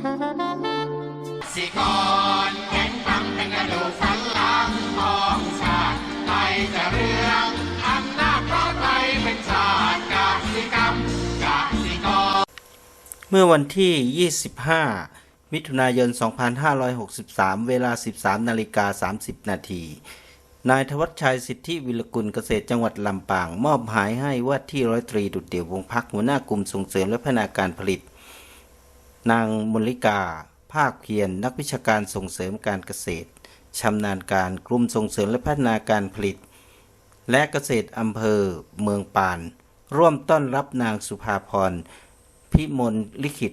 สิกรแข็งทำเป็นกระดูกสันหลังของชาติไทยจะเรื่องอำนาจเพราะไทยเป็นชาติกสิกรรมกสิกร เมื่อวันที่ 25 มิถุนายน 2563 เวลา 13 นาฬิกา 30 นาทีนายธวัชชัยสิทธิวิรกุลเกษตรจังหวัดลำปาง มอบหมายให้ว่าที่ร้อยตรีดุจเดี่ยววงพักหัวหน้ากลุ่มส่งเสริมและพัฒนาการผลิต นางมลิกา ภาคเพียรนักวิชาการส่งเสริมการเกษตร ชำนาญการกลุ่มส่งเสริมและพัฒนาการผลิต และเกษตรอำเภอเมืองปาน ร่วมต้อนรับนางสุภาพร พิมลลิขิต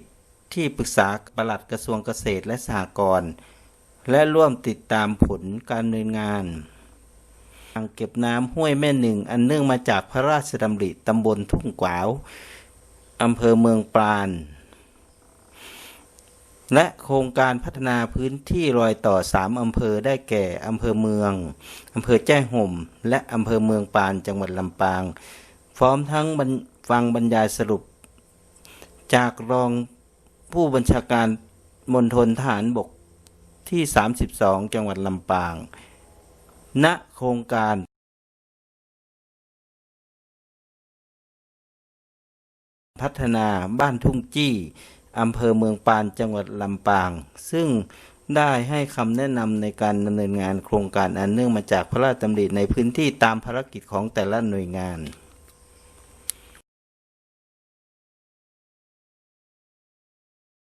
ที่ปรึกษาปลัดกระทรวงเกษตรและสหกรณ์และร่วมติดตามผลการดำเนินงานอ่างเก็บน้ำห้วยแม่หนึ่ง อันเนื่องมาจากพระราชดำริตำบลทุ่งกวาวอำเภอเมืองปราณ และโครงการพัฒนาพื้นที่รอยต่อสามอำเภอได้แก่ อำเภอเมือง อำเภอแจ้ห่ม และอำเภอเมืองปานจังหวัดลำปาง พร้อมทั้งฟังบรรยายสรุป จากรองผู้บัญชาการมณฑลทหารบกที่ 32 จังหวัดลำปาง ณ โครงการพัฒนาบ้านทุ่งจี้ อำเภอเมืองปานจังหวัดลำปาง ซึ่งได้ให้คำแนะนำในการดำเนินงานโครงการอันเนื่องมาจากพระราชดำริในพื้นที่ตามภารกิจของแต่ละหน่วยงาน